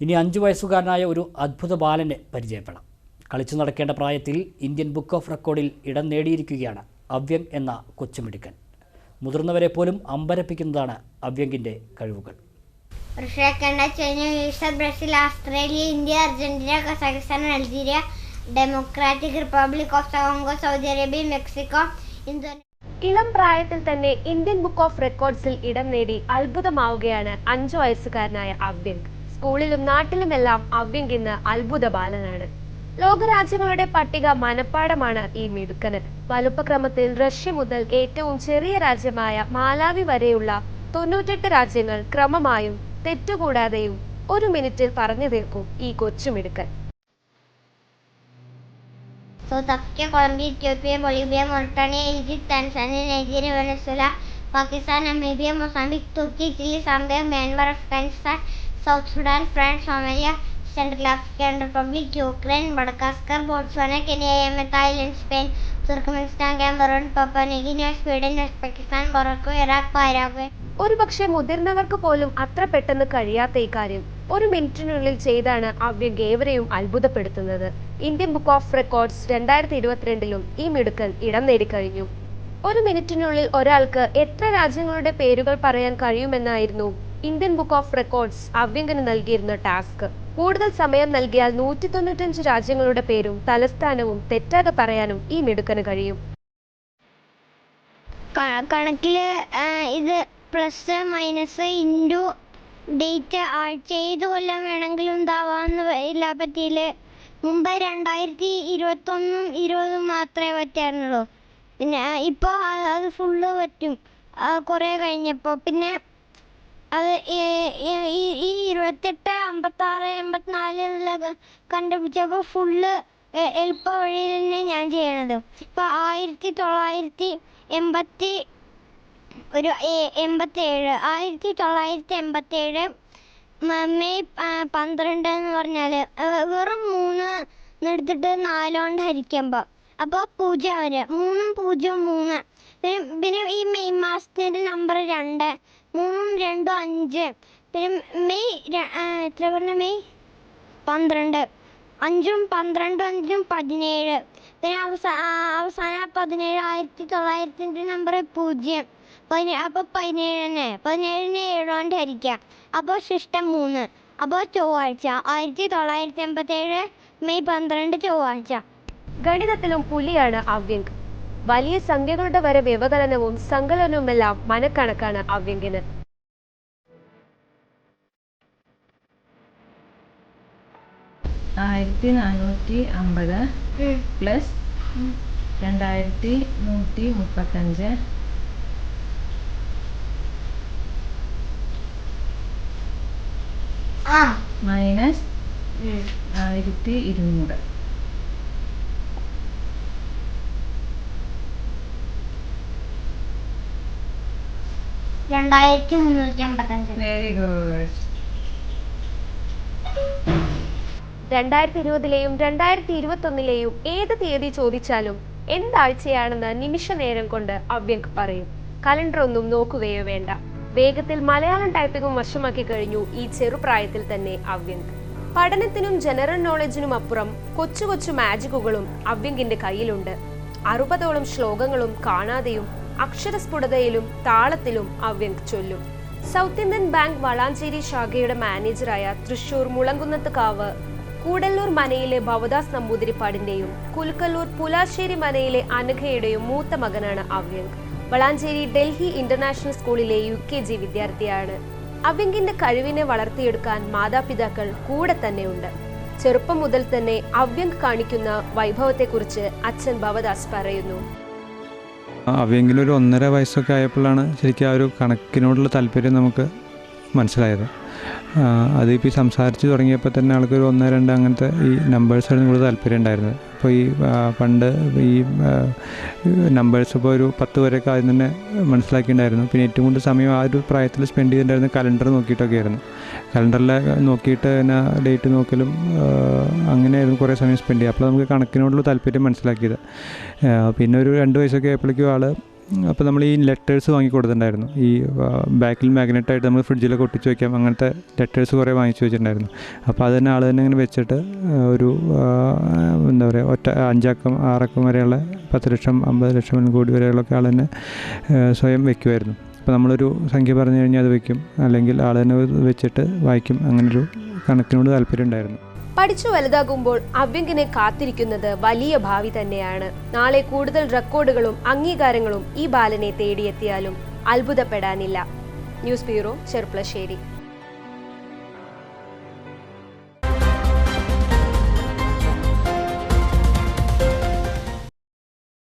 ഇനി അഞ്ചു വയസ്സുകാരനായ ഒരു അത്ഭുത ബാലനെ പരിചയപ്പെടാം. കളിച്ചു നടക്കേണ്ട പ്രായത്തിൽ ഇന്ത്യൻ ബുക്ക് ഓഫ് റെക്കോർഡിൽ ഇടം നേടിയിരിക്കുകയാണ് അവ്യങ് എന്ന കൊച്ചുമിടുക്കൻ. മുതിർന്നവരെ പോലും അമ്പരപ്പിക്കുന്നതാണ് അവ്യങ്കിന്റെ കഴിവുകൾ. Russia China Brazil Australia India Argentina Kazakhstan Algeria Democratic Republic of Congo Saudi Arabia Mexico Indonesia ഇളം പ്രായത്തിൽ തന്നെ ഇന്ത്യൻ ബുക്ക് ഓഫ് റെക്കോർഡ്സിൽ ഇടം നേടി അത്ഭുതമാവുകയാണ് അഞ്ചു വയസ്സുകാരനായ അവ്യങ്ക് സ്കൂളിലും നാട്ടിലുമെല്ലാം അവ്യങ്കിന്ന് അത്ഭുത ബാലനാണ് ലോകരാജ്യങ്ങളുടെ പട്ടിക മനപ്പാടമാണ് ഈ മിടുക്കന്. വലുപ്പക്രമത്തിൽ റഷ്യ മുതൽ ഏറ്റവും ചെറിയ രാജ്യമായ മാലാവി വരെയുള്ള തൊണ്ണൂറ്റെട്ട് രാജ്യങ്ങൾ ക്രമമായും തെറ്റുകൂടാതെയും ഒരു മിനിറ്റിൽ പറഞ്ഞു തീർക്കും ഈ കൊച്ചുമിടുക്കൻ Africa Colombia Ethiopia Bolivia Mauritania Egypt Tanzania Nigeria Venezuela Pakistan Namibia Mozambique Turkey Chile Zambia Myanmar Afghanistan South Sudan France Somalia Central African Republic Ukraine Madagascar Botswana കെനിയമ Thailand Spain Turkmenistan Cameroon Papua New Guinea Sweden Uzbekistan Morocco Iraq Paraguay ഒരുപക്ഷെ മുതിർന്നവർക്ക് പോലും അത്ര പെട്ടെന്ന് കഴിയാത്ത ഈ കാര്യം. ഒരു മിനിറ്റിനുള്ളിൽ ചെയ്താണ് അവ്യ ഏവരെയും അത്ഭുതപ്പെടുത്തുന്നത്. ഇന്ത്യൻ ബുക്ക് ഓഫ് റെക്കോർഡ്സ് രണ്ടായിരത്തി ഇരുപത്തിരണ്ടിലും ഈ മിടുക്കൻ ഇടം നേടിക്കഴിഞ്ഞു ഒരു മിനിറ്റിനുള്ളിൽ ഒരാൾക്ക് എത്ര രാജ്യങ്ങളുടെ പേരുകൾ പറയാൻ കഴിയുമെന്നായിരുന്നു ഇന്ത്യൻ ബുക്ക് ഓഫ് റെക്കോർഡ്സ് അവ്യങ്കന് നൽകിയിരുന്ന ടാസ്ക്. കൂടുതൽ സമയം നൽകിയാൽ നൂറ്റി തൊണ്ണൂറ്റഞ്ച് രാജ്യങ്ങളുടെ പേരും തലസ്ഥാനവും തെറ്റാതെ പറയാനും ഈ മിടുക്കന് കഴിയും. കണക്കിൽ ഇത് പ്ലസ് മൈനസ് ഇന്റു ഡേറ്റ് ആഴ്ച ഏത് കൊല്ലം വേണമെങ്കിലും ഉണ്ടാവാന്ന് ഇല്ല പറ്റിയിൽ മുമ്പ് രണ്ടായിരത്തി ഇരുപത്തൊന്നും ഇരുപതും മാത്രമേ പറ്റാറുള്ളൂ. പിന്നെ ഇപ്പോൾ അത് ഫുള്ള് പറ്റും. കുറേ കഴിഞ്ഞപ്പോൾ പിന്നെ അത് ഈ- ഇരുപത്തെട്ട് അമ്പത്താറ് എൺപത്തിനാല് എന്നുള്ളത് കണ്ടുപിടിച്ചപ്പോൾ ഫുള്ള് എളുപ്പ വഴി തന്നെ ഞാൻ ചെയ്യണത്. ഇപ്പൊ ആയിരത്തി തൊള്ളായിരത്തി എൺപത്തി ഒരു എൺപത്തേഴ് ആയിരത്തി തൊള്ളായിരത്തി എൺപത്തേഴ് മെയ് പന്ത്രണ്ട് എന്ന് പറഞ്ഞാൽ വെറും മൂന്ന് എടുത്തിട്ട് നാലോണ്ട് ഹരിക്കുമ്പോൾ അപ്പോൾ പൂജ്യം വരെ മൂന്നും പൂജ്യം മൂന്ന്. പിന്നെ ഈ മെയ് മാസത്തിന്റെ നമ്പർ രണ്ട് മൂന്നും രണ്ടും അഞ്ച്. പിന്നെ മെയ് എത്ര പറഞ്ഞ മെയ്? പന്ത്രണ്ട്. അഞ്ചും പന്ത്രണ്ടും അഞ്ചും പതിനേഴ്. പിന്നെ അവസാന അവസാന പതിനേഴ് ആയിരത്തി തൊള്ളായിരത്തിന്റെ നമ്പർ പൂജ്യം. പതിനേഴ് അപ്പോൾ പതിനേഴിന് പതിനേഴിന് ഏഴോണ്ട് ഹരിക്കാം. അപ്പോൾ ശിഷ്ടം മൂന്ന്. അപ്പോൾ ചൊവ്വാഴ്ച. ആയിരത്തി തൊള്ളായിരത്തി എൺപത്തേഴ് മെയ് പന്ത്രണ്ട് ചൊവ്വാഴ്ച. ഗണിതത്തിലും പുലിയാണ് അവ്യങ്ക് വലിയ സംഖ്യകളുടെ വരെ വ്യവകലനവും സങ്കലനവുമെല്ലാം മനക്കണക്കാണ് അവ്യങ്കിന് ആയിരത്തി നാനൂറ്റി അമ്പത് പ്ലസ് രണ്ടായിരത്തി നൂറ്റി മുപ്പത്തഞ്ച് മൈനസ് ആയിരത്തി ഇരുന്നൂറ് രണ്ടായിരത്തി മുന്നൂറ്റി അമ്പത്തഞ്ച് വെരി ഗുഡ് രണ്ടായിരത്തി ഇരുപതിലെയും രണ്ടായിരത്തി ഇരുപത്തൊന്നിലെയും ഏത് തീയതി ചോദിച്ചാലും എന്താഴ്ചയാണെന്ന് നിമിഷ നേരം കൊണ്ട് അവ്യക് പറയും. കലണ്ടർ ഒന്നും നോക്കുകയോ വേണ്ട. വേഗത്തിൽ മലയാളം ടൈപ്പിംഗും വശമാക്കി കഴിഞ്ഞു ഈ ചെറുപ്രായത്തിൽ തന്നെ അവ്യങ്ക്. പഠനത്തിനും ജനറൽ നോളജിനും അപ്പുറം കൊച്ചു കൊച്ചു മാജിക്കുകളും അവ്യങ്കിന്റെ കയ്യിലുണ്ട്. അറുപതോളം ശ്ലോകങ്ങളും കാണാതെയും അക്ഷരസ്ഫുടതയിലും താളത്തിലും അവ്യങ്ക് ചൊല്ലും. സൗത്ത് ഇന്ത്യൻ ബാങ്ക് വളാഞ്ചേരി ശാഖയുടെ മാനേജറായ തൃശൂർ മുളങ്കുന്നത്ത് കാവ് കൂടല്ലൂർ മനയിലെ ഭവദാസ് നമ്പൂതിരിപ്പാടിന്റെയും കുൽക്കല്ലൂർ പുലാശ്ശേരി മനയിലെ അനഘയുടെയും മൂത്ത മകനാണ് അവ്യങ്ക്. വളാഞ്ചേരി ഡൽഹി ഇന്റർനാഷണൽ സ്കൂളിലെ യു കെ ജി വിദ്യാർത്ഥിയാണ്. അവ്യങ്കിന്റെ കഴിവിനെ വളർത്തിയെടുക്കാൻ മാതാപിതാക്കൾ കൂടെ തന്നെയുണ്ട് ചെറുപ്പം മുതൽ തന്നെ അവ്യങ്ക് കാണിക്കുന്ന വൈഭവത്തെക്കുറിച്ച് അച്ഛൻ ഭവദാസ് പറയുന്നു. അവയെങ്കിലും ഒരു ഒന്നര വയസ്സൊക്കെ ആയപ്പോഴാണ് ശരിക്കും ആ ഒരു കണക്കിനോടുള്ള താല്പര്യം നമുക്ക് മനസ്സിലായത്. അതിപ്പോൾ ഈ സംസാരിച്ച് തുടങ്ങിയപ്പോൾ തന്നെ ആൾക്കൊരു ഒന്ന് രണ്ട് അങ്ങനത്തെ ഈ നമ്പേഴ്സായിരുന്നു കൂടുതൽ താല്പര്യം ഉണ്ടായിരുന്നത്. അപ്പോൾ ഈ പണ്ട് ഈ നമ്പേഴ്സ് ഇപ്പോൾ ഒരു പത്ത് വരെയൊക്കെ ആദ്യം തന്നെ മനസ്സിലാക്കിയിട്ടുണ്ടായിരുന്നു. പിന്നെ ഏറ്റവും കൂടുതൽ സമയം ആ ഒരു പ്രായത്തിൽ സ്പെൻഡ് ചെയ്തിട്ടുണ്ടായിരുന്നത് കലണ്ടർ നോക്കിയിട്ടൊക്കെ ആയിരുന്നു കലണ്ടറിൽ നോക്കിയിട്ട് പിന്നെ ഡേറ്റ് നോക്കലും അങ്ങനെയായിരുന്നു കുറേ സമയം സ്പെൻഡ് ചെയ്യുക. അപ്പോൾ നമുക്ക് കണക്കിനോടുള്ള താല്പര്യം മനസ്സിലാക്കിയത്. പിന്നെ ഒരു രണ്ട് വയസ്സൊക്കെ ആയപ്പോഴേക്കും ആൾ അപ്പോൾ നമ്മൾ ഈ ലെറ്റേഴ്സ് വാങ്ങി കൊടുത്തിട്ടുണ്ടായിരുന്നു ഈ ബാക്കിൽ മാഗ്നറ്റായിട്ട് നമ്മൾ ഫ്രിഡ്ജിലൊക്കെ ഒട്ടിച്ച് വയ്ക്കാം അങ്ങനത്തെ ലെറ്റേഴ്സ് കുറേ വാങ്ങിച്ചു വെച്ചിട്ടുണ്ടായിരുന്നു. അപ്പോൾ അത് തന്നെ ആൾ തന്നെ ഇങ്ങനെ വെച്ചിട്ട് ഒരു എന്താ പറയുക ഒറ്റ അഞ്ചക്കം ആറക്കം വരെയുള്ള പത്ത് ലക്ഷം അമ്പത് ലക്ഷം കോടി വരെയുള്ളൊക്കെ ആൾ തന്നെ സ്വയം വെക്കുമായിരുന്നു അപ്പോൾ നമ്മളൊരു സംഖ്യ പറഞ്ഞു കഴിഞ്ഞാൽ അത് വയ്ക്കും അല്ലെങ്കിൽ ആൾ തന്നെ വെച്ചിട്ട് വായിക്കും. അങ്ങനൊരു കണക്കിനോട് താല്പര്യം ഉണ്ടായിരുന്നു പഠിച്ചു വലുതാകുമ്പോൾ അവ്യങ്കിനെ കാത്തിരിക്കുന്നത് വലിയ ഭാവി തന്നെയാണ്. നാളെ കൂടുതൽ റെക്കോർഡുകളും അംഗീകാരങ്ങളും ഈ ബാലനെ തേടിയെത്തിയാലും അത്ഭുതപ്പെടാനില്ല. News bureau Cherpulassery.